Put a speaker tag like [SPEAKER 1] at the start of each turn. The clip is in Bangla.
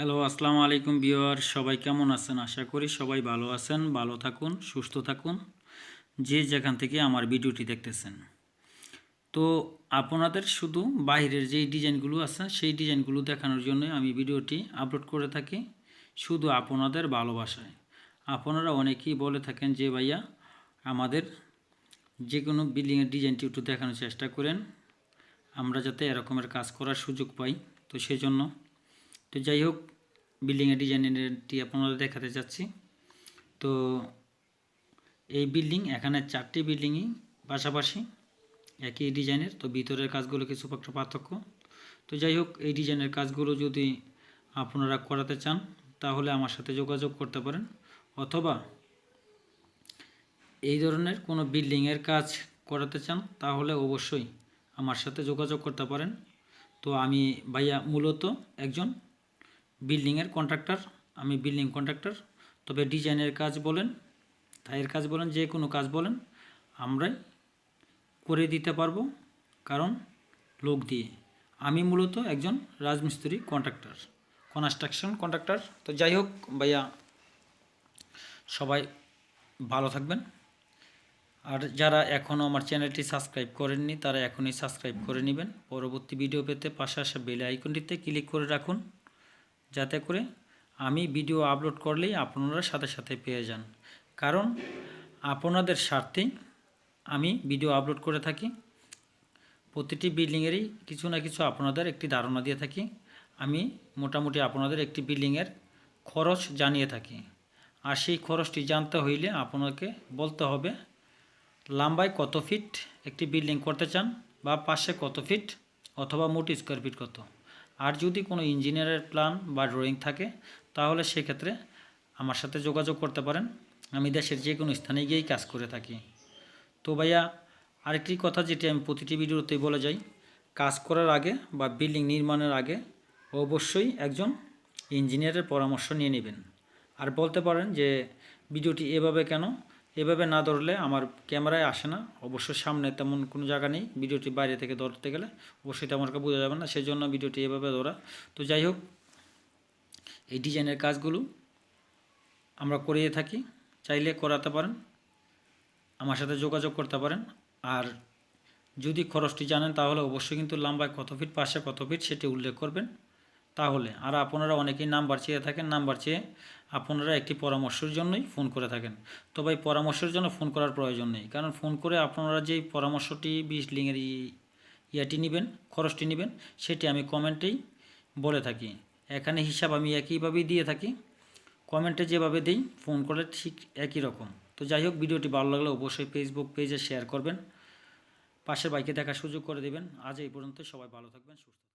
[SPEAKER 1] হ্যালো, আসসালামু আলাইকুম বিওয়ার সবাই কেমন আছেন? আশা করি সবাই ভালো আছেন, ভালো থাকুন, সুস্থ থাকুন, যে যেখান থেকে আমার ভিডিওটি দেখতেছেন। তো আপনাদের শুধু বাইরের যেই ডিজাইনগুলো আছে, সেই ডিজাইনগুলো দেখানোর জন্য আমি ভিডিওটি আপলোড করে থাকি শুধু আপনাদের ভালোবাসায়। আপনারা অনেকেই বলে থাকেন যে, ভাইয়া, আমাদের যে কোনো বিল্ডিংয়ের ডিজাইনটি একটু দেখানোর চেষ্টা করেন। আমরা যাতে এরকমের কাজ করার সুযোগ পাই। তো সেই জন্য তো যাই হোক বিল্ডিংয়ের ডিজাইনটি আপনাদের দেখাতে যাচ্ছি তো এই বিল্ডিং এখানে চারটি বিল্ডিংই পাশাপাশি একই ডিজাইনের তো ভিতরের কাজগুলো কিছু একটা পার্থক্য। তো যাই হোক, এই ডিজাইনের কাজগুলো যদি আপনারা করাতে চান, তাহলে আমার সাথে যোগাযোগ করতে পারেন। অথবা এই ধরনের কোনো বিল্ডিংয়ের কাজ করাতে চান, তাহলে অবশ্যই আমার সাথে যোগাযোগ করতে পারেন। তো আমি ভাইয়া মূলত একজন বিল্ডিংয়ের কন্ট্রাক্টর, আমি বিল্ডিং কন্ট্রাক্টর। তবে ডিজাইনের কাজ বলেন তাইয়ের কাজ বলেন, যে কোনো কাজ বলেন, আমরাই করে দিতে পারব। কারণ লোক দিয়ে। আমি মূলত একজন রাজমিস্ত্রি কন্ট্রাক্টর, কনস্ট্রাকশন কন্ট্রাক্টর। তো যাই হোক ভাইয়া, সবাই ভালো থাকবেন। আর যারা এখনও আমার চ্যানেলটি সাবস্ক্রাইব করেননি, তারা এখনই সাবস্ক্রাইব করে নেবেন। পরবর্তী ভিডিও পেতে পাশে আসা বেল আইকনটিতে ক্লিক করে রাখুন। যাতে করে আমি ভিডিও আপলোড করলেই আপনারা সাথে সাথে পেয়ে যান। কারণ আপনাদের স্বার্থেই আমি ভিডিও আপলোড করে থাকি। প্রতিটি বিল্ডিংয়েরই কিছু না কিছু আপনাদের একটি ধারণা দিয়ে থাকি। আমি মোটামুটি আপনাদের একটি বিল্ডিংয়ের খরচ জানিয়ে থাকি। আর সেই খরচটি জানতে হইলে আপনাকে বলতে হবে, লাম্বায় কত ফিট একটি বিল্ডিং করতে চান বা পাশে কত ফিট অথবা মোট স্কোয়ার ফিট কত? আর যদি কোনো ইঞ্জিনিয়ারের প্ল্যান বা ড্রয়িং থাকে, তাহলে সেক্ষেত্রে আমার সাথে যোগাযোগ করতে পারেন। আমি দেশের যে কোনো স্থানে গিয়েই কাজ করে থাকি। তো ভাইয়া, আরেকটি কথা যেটি আমি প্রতিটি ভিডিওতেই বলে যাই, কাজ করার আগে বা বিল্ডিং নির্মাণের আগে অবশ্যই একজন ইঞ্জিনিয়ারের পরামর্শ নিয়ে নেবেন। আর বলতে পারেন যে, ভিডিওটি এভাবে কেন? এভাবে না ধরলে আমার ক্যামেরায় আসে না। অবশ্য সামনে তেমন কোনো জায়গা নেই। ভিডিওটি বাইরে থেকে ধরতে গেলে অবশ্যই তেমন একটা বোঝা যাবে না। সেই জন্য ভিডিওটি এভাবে ধরা। তো যাই হোক, এই ডিজাইনের কাজগুলো আমরা করিয়ে থাকি। চাইলে করাতে পারেন, আমার সাথে যোগাযোগ করতে পারেন। আর যদি খরচটি জানেন, তাহলে অবশ্যই কিন্তু লম্বায় কত ফিট, পাশে কত ফিট সেটি উল্লেখ করবেন। তাহলে, আর আপনারা অনেকেই নাম্বার চেয়ে থাকেন, নাম্বার চেয়ে আপনারা একটি পরামর্শের জন্যই ফোন করে থাকেন। তো ভাই, পরামর্শের জন্য ফোন করার প্রয়োজন নেই, কারণ ফোন করে আপনারা যেই পরামর্শটি বিজলিংয়ের ইয়াটি নেবেন, খরচটি নেবেন, সেটি আমি কমেন্টেই বলে থাকি। এখানে হিসাব আমি একইভাবেই দিয়ে থাকি, কমেন্টে যেভাবে দিই, ফোন করলে ঠিক একই রকম। তো যাই হোক, ভিডিওটি ভালো লাগলে অবশ্যই ফেসবুক পেজে শেয়ার করবেন, পাশের বাইকে দেখার সুযোগ করে দেবেন। আজ এই পর্যন্ত সবাই ভালো থাকবেন, সুস্থ